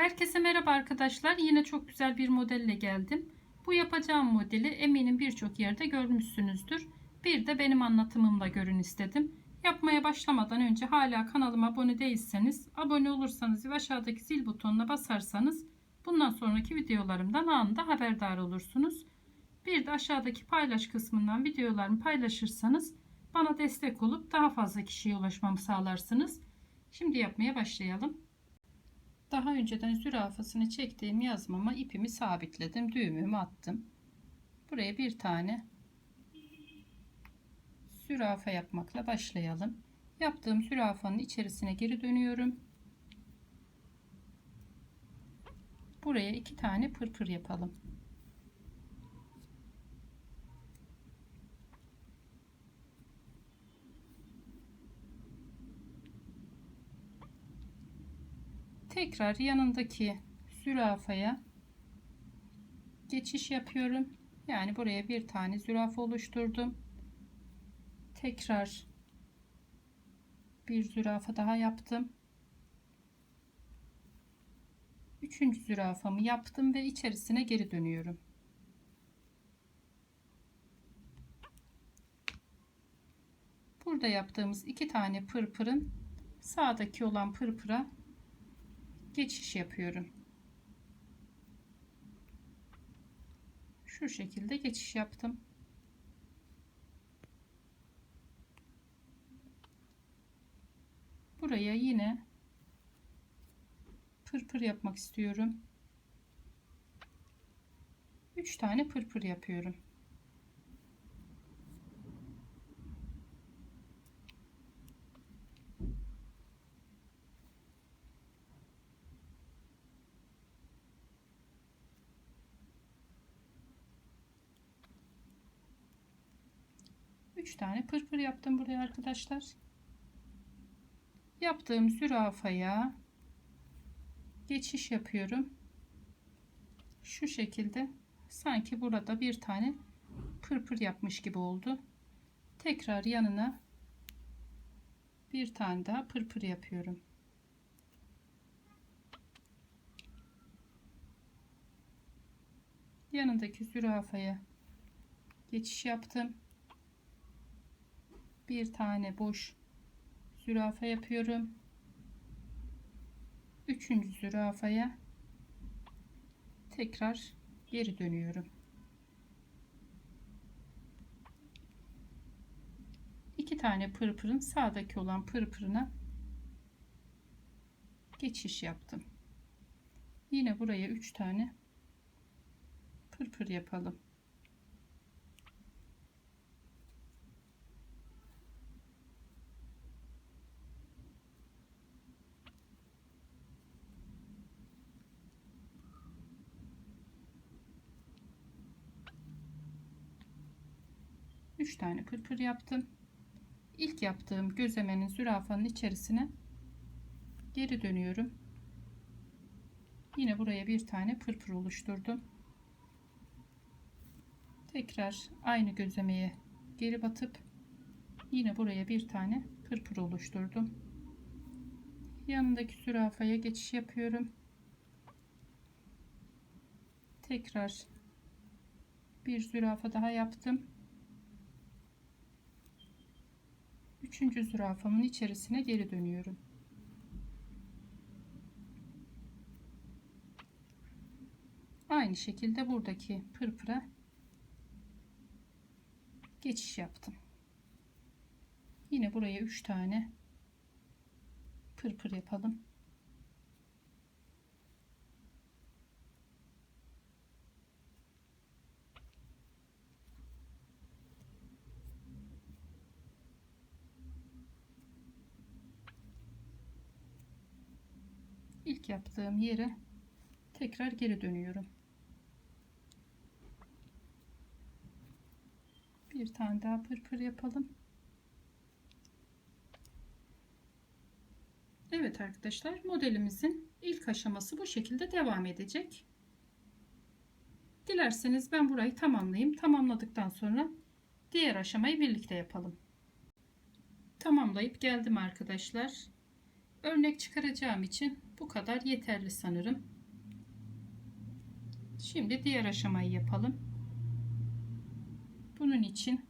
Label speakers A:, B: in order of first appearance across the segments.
A: Herkese merhaba arkadaşlar. Yine çok güzel bir modelle geldim. Bu yapacağım modeli eminim birçok yerde görmüşsünüzdür. Bir de benim anlatımımla görün istedim. Yapmaya başlamadan önce hala kanalıma abone değilseniz, abone olursanız ve aşağıdaki zil butonuna basarsanız bundan sonraki videolarımdan anında haberdar olursunuz. Bir de aşağıdaki paylaş kısmından videolarımı paylaşırsanız bana destek olup daha fazla kişiye ulaşmamı sağlarsınız. Şimdi yapmaya başlayalım. Daha önceden zürafasını çektiğim yazmama ipimi sabitledim. Düğümümü attım. Buraya bir tane zürafa yapmakla başlayalım. Yaptığım zürafanın içerisine geri dönüyorum. Buraya iki tane pırpır yapalım. Tekrar yanındaki zürafaya geçiş yapıyorum. Yani buraya bir tane zürafa oluşturdum. Tekrar bir zürafa daha yaptım. Üçüncü zürafamı yaptım ve içerisine geri dönüyorum. Burada yaptığımız iki tane pırpırın sağdaki olan pırpıra geçiş yapıyorum. Şu şekilde geçiş yaptım. Buraya yine pırpır yapmak istiyorum. 3 tane pırpır yapıyorum. Üç tane pırpır yaptım buraya arkadaşlar. Yaptığım zürafaya geçiş yapıyorum. Şu şekilde sanki burada bir tane pırpır yapmış gibi oldu. Tekrar yanına bir tane daha pırpır yapıyorum. Yanındaki zürafaya geçiş yaptım. Bir tane boş zürafa yapıyorum. Üçüncü zürafaya tekrar geri dönüyorum. İki tane pırpırın sağdaki olan pırpırına geçiş yaptım. Yine buraya üç tane pırpır yapalım. Üç tane pırpır yaptım. İlk yaptığım gözlemenin zürafanın içerisine geri dönüyorum. Yine buraya bir tane pırpır oluşturdum. Tekrar aynı gözlemeye geri batıp yine buraya bir tane pırpır oluşturdum. Yanındaki zürafaya geçiş yapıyorum. Tekrar bir zürafa daha yaptım. Üçüncü zürafamın içerisine geri dönüyorum. Aynı şekilde buradaki pırpıra geçiş yaptım. Yine buraya üç tane pırpır yapalım. İlk yaptığım yere tekrar geri dönüyorum. Bir tane daha pırpır yapalım. Evet arkadaşlar modelimizin ilk aşaması bu şekilde devam edecek. Dilerseniz ben burayı tamamlayayım. Tamamladıktan sonra diğer aşamayı birlikte yapalım. Tamamlayıp geldim arkadaşlar. Örnek çıkaracağım için Bu kadar yeterli sanırım. Şimdi diğer aşamayı yapalım. Bunun için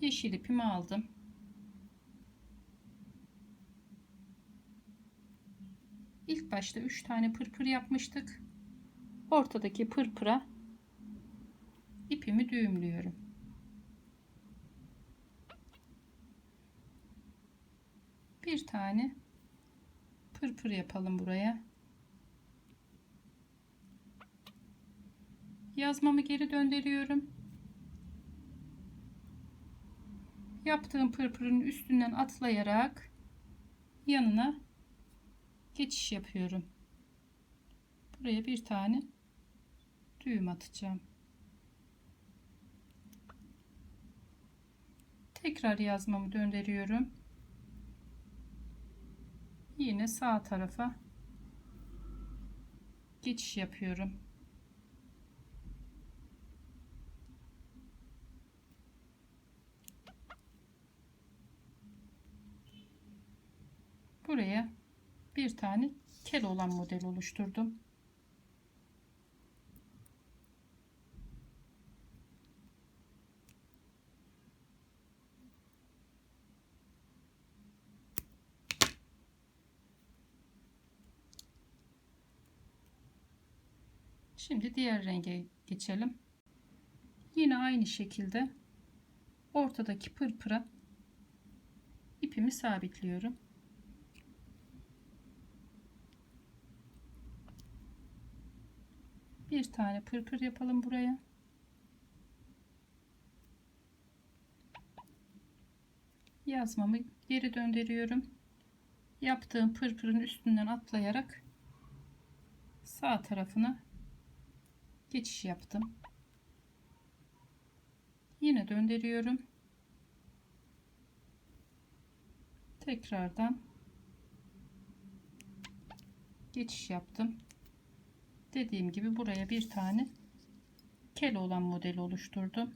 A: yeşil ipimi aldım. İlk başta 3 tane pırpır yapmıştık. Ortadaki pırpıra ipimi düğümlüyorum. Bir tane pırpır yapalım buraya. Yazmamı geri döndürüyorum. Yaptığım pırpırın üstünden atlayarak yanına geçiş yapıyorum. Buraya bir tane düğüm atacağım. Tekrar yazmamı döndürüyorum. Yine sağ tarafa geçiş yapıyorum. Buraya bir tane kel olan model oluşturdum. Şimdi diğer renge geçelim. Yine aynı şekilde ortadaki pırpıra ipimi sabitliyorum. Bir tane pırpır yapalım buraya. Yazmamı geri döndürüyorum. Yaptığım pırpırın üstünden atlayarak sağ tarafına geçiş yaptım. Yine döndürüyorum. Tekrardan geçiş yaptım. Dediğim gibi buraya bir tane kel olan model oluşturdum.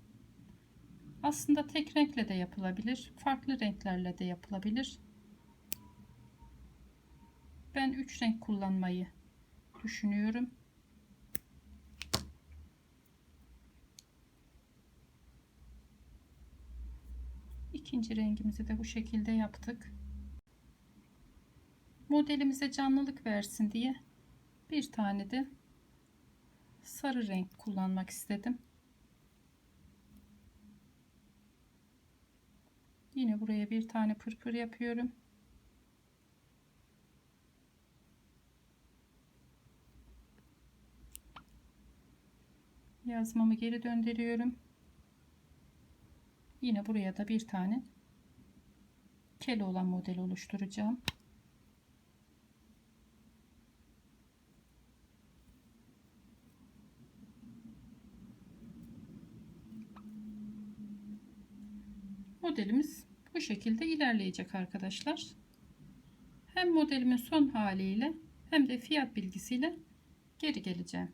A: Aslında tek renkle de yapılabilir. Farklı renklerle de yapılabilir. Ben 3 renk kullanmayı düşünüyorum. İkinci rengimizi de bu şekilde yaptık. Modelimize canlılık versin diye bir tane de sarı renk kullanmak istedim. Yine buraya bir tane pırpır yapıyorum. Yazmamı geri döndürüyorum. Yine buraya da bir tane kel olan model oluşturacağım. Modelimiz bu şekilde ilerleyecek arkadaşlar. Hem modelimin son haliyle hem de fiyat bilgisiyle geri geleceğim.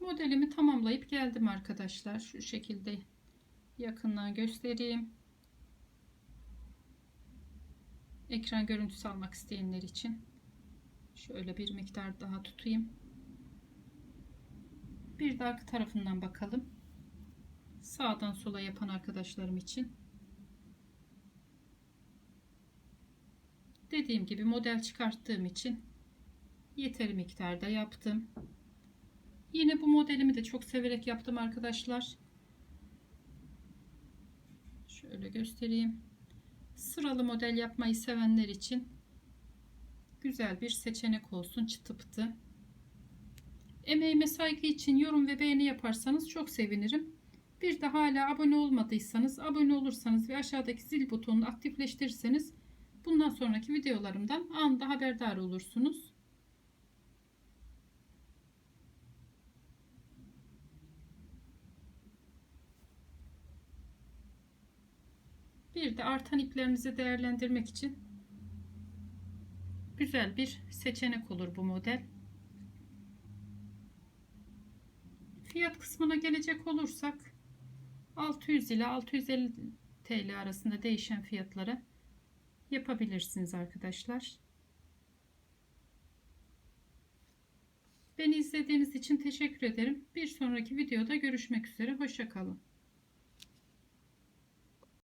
A: Modelimi tamamlayıp geldim arkadaşlar. Şu şekilde yakından göstereyim. Ekran görüntüsü almak isteyenler için şöyle bir miktar daha tutayım. Bir de arka tarafından bakalım. Sağdan sola yapan arkadaşlarım için. Dediğim gibi model çıkarttığım için yeteri miktarda yaptım. Yine bu modelimi de çok severek yaptım arkadaşlar. Şöyle göstereyim. Sıralı model yapmayı sevenler için güzel bir seçenek olsun çıtı pıtı. Emeğime saygı için yorum ve beğeni yaparsanız çok sevinirim. Bir de hala abone olmadıysanız abone olursanız ve aşağıdaki zil butonunu aktifleştirirseniz bundan sonraki videolarımdan anında haberdar olursunuz. Bir de artan iplerimizi değerlendirmek için güzel bir seçenek olur bu model. Fiyat kısmına gelecek olursak 600 ile 650 TL arasında değişen fiyatlara yapabilirsiniz arkadaşlar. Beni izlediğiniz için teşekkür ederim. Bir sonraki videoda görüşmek üzere. Hoşçakalın.